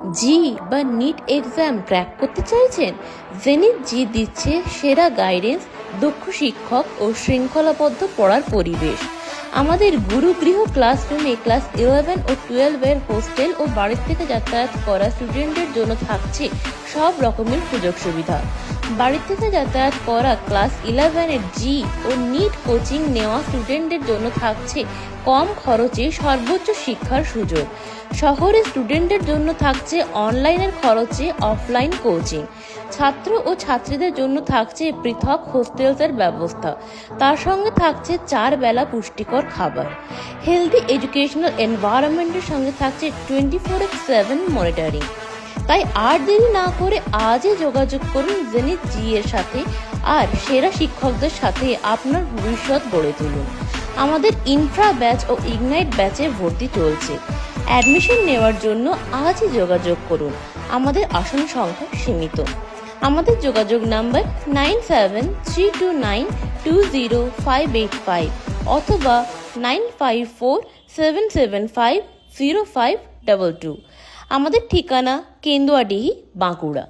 জি বা NEET exam crack করতে চাইছেন? জেনিত জি দিচ্ছে সেরা গাইডেন্স দক্ষ শিক্ষক ও শৃঙ্খলাবদ্ধ পড়ার পরিবেশ। আমাদের গুরুগৃহ ক্লাসরুমে ক্লাস ইলেভেন ও টুয়েলভের হোস্টেল ও বাড়ির থেকে যাতায়াত করা স্টুডেন্টদের জন্য থাকছে সব রকমের সুযোগ সুবিধা। বাড়ি থেকে যাতায়াত করা ক্লাস ইলেভেনের জি ও নিট কোচিং নেওয়া স্টুডেন্টদের জন্য থাকছে কম খরচে সর্বোচ্চ শিক্ষার সুযোগ। শহরের স্টুডেন্টদের জন্য থাকছে অনলাইনের খরচে অফলাইন কোচিং ছাত্র ও ছাত্রীদের জন্য থাকছে পৃথক হোস্টেলসের ব্যবস্থা। তার সঙ্গে থাকছে চার বেলা পুষ্টিকর খাবার। হেলদি এডুকেশনাল এনভায়রনমেন্টের সঙ্গে থাকছে টোয়েন্টি ফোর সেভেন মনিটরিং তাই আর দেরি না করে আজই যোগাযোগ করুন জেনিত জি এর সাথে আর সেরা শিক্ষকদের সাথে আপনার ভবিষ্যৎ গড়ে তুলুন। আমাদের ইনফ্রা ব্যাচ ও ইগনাইট ব্যাচে ভর্তি চলছে। অ্যাডমিশন নেওয়ার জন্য আজই যোগাযোগ করুন। আমাদের আসন সংখ্যা সীমিত। আমাদের যোগাযোগ number nine seven three two nine two zero five eight five অথবা nine five four seven seven five zero five double two. আমাদের ঠিকানা কেন্দুয়াডিহি বাঁকুড়া।